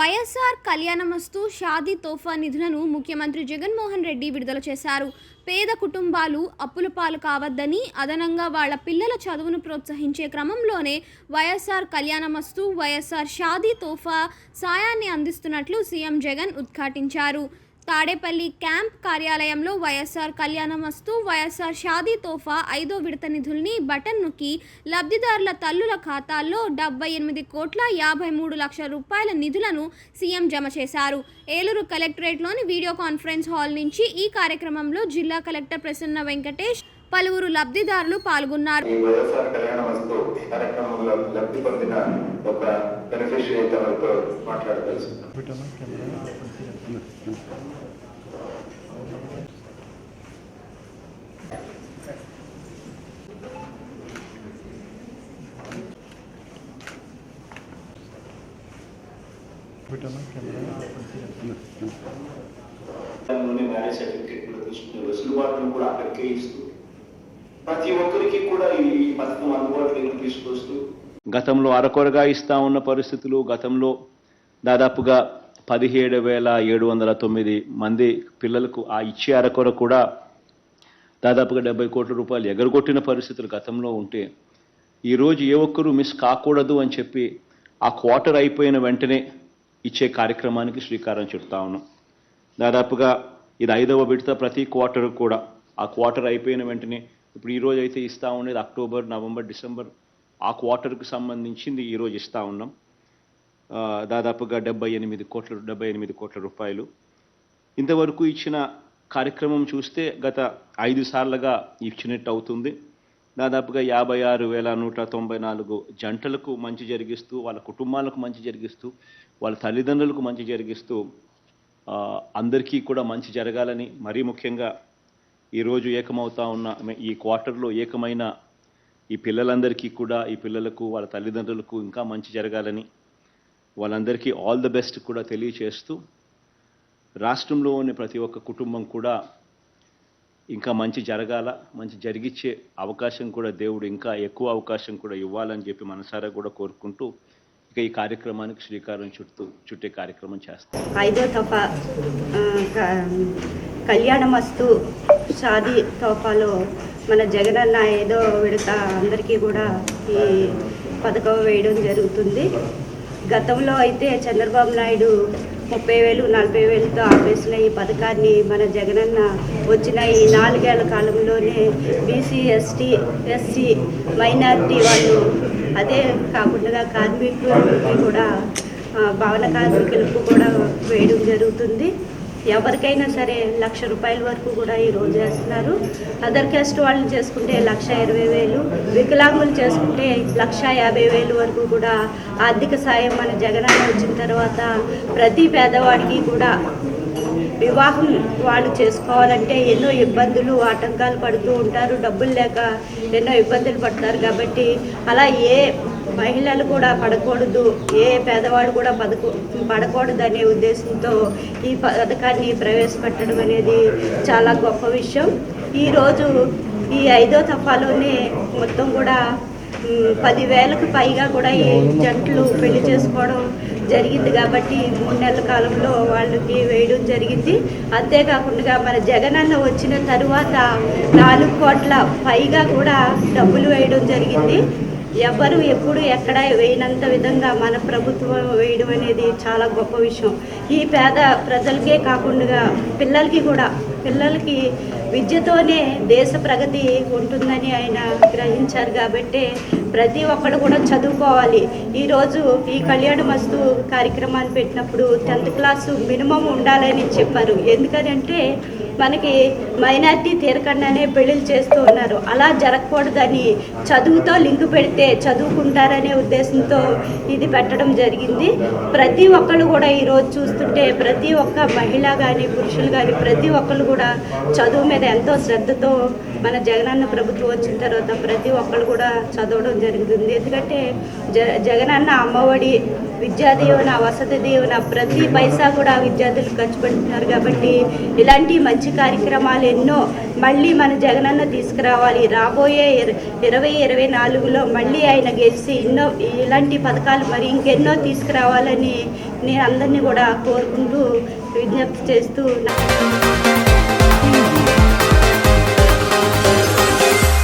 వైఎస్ఆర్ కళ్యాణమస్తు షాదీ తోఫా నిధులను ముఖ్యమంత్రి జగన్మోహన్ రెడ్డి విడుదల చేశారు. పేద కుటుంబాలు అప్పుల పాలు కావద్దని అదనంగా వాళ్ళ పిల్లల చదువును ప్రోత్సహించే క్రమంలోనే వైఎస్ఆర్ కళ్యాణమస్తు వైఎస్ఆర్ షాదీ తోఫా సాయాన్ని అందిస్తున్నట్లు సీఎం జగన్ ఉద్ఘాటించారు. తాడేపల్లి క్యాంప్ కార్యాలయంలో వైఎస్ఆర్ కళ్యాణమస్తు వైఎస్ఆర్ షాదీ తోఫా ఐదో విడత నిధుల్ని బటన్ నొక్కి లబ్ధిదారుల తల్లుల ఖాతాల్లో డెబ్బై ఎనిమిది కోట్ల యాభై మూడు లక్షల రూపాయల నిధులను సీఎం జమ చేశారు. ఏలూరు కలెక్టరేట్లోని వీడియో కాన్ఫరెన్స్ హాల్ నుంచి ఈ కార్యక్రమంలో జిల్లా కలెక్టర్ ప్రసన్న వెంకటేష్ పలువురు లబ్ధిదారులు పాల్గొన్నారు. ఈ వైఎస్ఆర్ కళ్యాణ వస్తు మ్యారేజ్ సర్టిఫికేట్ కూడా తీసుకునే వెసులుబాటును కూడా అక్కడికే ఇస్తూ ప్రతి ఒక్కరికి కూడా ఈ ఈ పథకం అందుబాటులోకి తీసుకొస్తూ గతంలో అరకొరగా ఇస్తా ఉన్న పరిస్థితులు గతంలో దాదాపుగా పదిహేడు వేల ఏడు వందల తొమ్మిది మంది పిల్లలకు ఆ ఇచ్చే అరకొర కూడా దాదాపుగా డెబ్బై కోట్ల రూపాయలు ఎగరగొట్టిన పరిస్థితులు గతంలో ఉంటే ఈరోజు ఏ ఒక్కరూ మిస్ కాకూడదు అని చెప్పి ఆ క్వార్టర్ అయిపోయిన వెంటనే ఇచ్చే కార్యక్రమానికి శ్రీకారం చుడతా ఉన్నాం. దాదాపుగా ఇది ఐదవ విడత ప్రతి క్వార్టర్ కూడా. ఆ క్వార్టర్ అయిపోయిన వెంటనే ఇప్పుడు ఈరోజు అయితే ఇస్తా ఉండేది అక్టోబర్ నవంబర్ డిసెంబర్ ఆ క్వార్టర్కు సంబంధించింది ఈరోజు ఇస్తూ ఉన్నాం. దాదాపుగా డెబ్బై ఎనిమిది కోట్ల డెబ్బై ఎనిమిది కోట్ల రూపాయలు. ఇంతవరకు ఇచ్చిన కార్యక్రమం చూస్తే గత ఐదు సార్లుగా ఇచ్చినట్టు అవుతుంది. దాదాపుగా యాభై ఆరు వేల నూట తొంభై నాలుగు జంటలకు మంచి జరిగిస్తూ వాళ్ళ కుటుంబాలకు మంచి జరిగిస్తూ వాళ్ళ తల్లిదండ్రులకు మంచి జరిగిస్తూ అందరికీ కూడా మంచి జరగాలని మరీ ముఖ్యంగా ఈరోజు ఏకమవుతా ఉన్న ఈ క్వార్టర్లో ఏకమైన ఈ పిల్లలందరికీ కూడా ఈ పిల్లలకు వాళ్ళ తల్లిదండ్రులకు ఇంకా మంచి జరగాలని వాళ్ళందరికీ ఆల్ ద బెస్ట్ కూడా తెలియచేస్తూ రాష్ట్రంలో ఉన్న ప్రతి ఒక్క కుటుంబం కూడా ఇంకా మంచి జరగాల మంచి జరిగిచ్చే అవకాశం కూడా దేవుడు ఇంకా ఎక్కువ అవకాశం కూడా ఇవ్వాలని చెప్పి మనసారా కూడా కోరుకుంటూ ఇక ఈ కార్యక్రమానికి శ్రీకారం చుట్టూ చుట్టే కార్యక్రమం చేస్తాం. ఐదో తోఫా కళ్యాణమస్తు షాదీ తోఫాలో మన జగనన్న ఏదో విడత అందరికీ కూడా ఈ పథకం వేయడం జరుగుతుంది. గతంలో అయితే చంద్రబాబు నాయుడు ముప్పై వేలు నలభై వేలతో ఆపేసిన ఈ పథకాన్ని మన జగనన్న వచ్చిన ఈ నాలుగేళ్ళ కాలంలోనే బీసీ ఎస్టీ ఎస్సీ మైనారిటీ వాళ్ళు అదే కాకుండా కార్మికులకి కూడా భవన కార్మికులకు కూడా వేయడం జరుగుతుంది. ఎవరికైనా సరే లక్ష రూపాయల వరకు కూడా ఈరోజు చేస్తున్నారు అదర్ క్యాస్ట్ వాళ్ళని చేసుకుంటే లక్ష ఇరవై వేలు వికలాంగులు చేసుకుంటే లక్ష యాభై వేలు వరకు కూడా ఆర్థిక సాయం మన జగనన్న వచ్చిన తర్వాత ప్రతి పేదవాడికి కూడా వివాహం వాళ్ళు చేసుకోవాలంటే ఎన్నో ఇబ్బందులు ఆటంకాలు పడుతూ ఉంటారు. డబ్బులు లేక ఎన్నో ఇబ్బందులు పడతారు కాబట్టి అలా ఏ మహిళలు కూడా పడకూడదు ఏ పేదవాడు కూడా పదకు పడకూడదు అనే ఉద్దేశంతో ఈ పథకాన్ని ప్రవేశపెట్టడం అనేది చాలా గొప్ప విషయం. ఈరోజు ఈ ఐదో తఫాలోనే మొత్తం కూడా పదివేలకు పైగా కూడా ఈ జంటలు పెళ్ళి చేసుకోవడం జరిగింది కాబట్టి మూడు నెలల కాలంలో వాళ్ళకి వేయడం జరిగింది. అంతేకాకుండా మన జగనన్న వచ్చిన తరువాత నాలుగు కోట్ల పైగా కూడా డబ్బులు వేయడం జరిగింది. ఎవరు ఎప్పుడు ఎక్కడ వేయనంత విధంగా మన ప్రభుత్వం వేయడం అనేది చాలా గొప్ప విషయం. ఈ పేద ప్రజలకే కాకుండా పిల్లలకి కూడా పిల్లలకి విద్యతోనే దేశ ప్రగతి ఉంటుందని ఆయన గ్రహించారు కాబట్టి ప్రతి ఒక్కరు కూడా చదువుకోవాలి. ఈరోజు ఈ కళ్యాణ మస్తు కార్యక్రమాన్ని పెట్టినప్పుడు టెన్త్ క్లాసు మినిమం ఉండాలని చెప్పారు. ఎందుకనంటే మనకి మైనార్టీ తీరకుండానే పెళ్ళిళ్ళు చేస్తూ ఉన్నారు. అలా జరగకూడదని చదువుతో లింక్ పెడితే చదువుకుంటారనే ఉద్దేశంతో ఇది పెట్టడం జరిగింది. ప్రతి ఒక్కళ్ళు కూడా ఈరోజు చూస్తుంటే ప్రతి ఒక్క మహిళ కానీ పురుషులు కానీ ప్రతి ఒక్కళ్ళు కూడా చదువు మీద ఎంతో శ్రద్ధతో మన జగనన్న ప్రభుత్వం వచ్చిన తర్వాత ప్రతి ఒక్కరు కూడా చదవడం జరుగుతుంది ఎందుకంటే జ జగనన్న అమ్మఒడి విద్యా దీవెన వసతి దీవెన ప్రతి పైసా కూడా విద్యార్థులు ఖర్చు పెడుతున్నారు కాబట్టి ఇలాంటి మంచి కార్యక్రమాలు ఎన్నో మళ్ళీ మన జగనన్న తీసుకురావాలి. రాబోయే ఇర- ఇరవై ఇరవై నాలుగులో మళ్ళీ ఆయన గెలిచి ఎన్నో ఇలాంటి పథకాలు మరి ఇంకెన్నో తీసుకురావాలని నేను అందరినీ కూడా కోరుకుంటూ విజ్ఞప్తి చేస్తూ నా-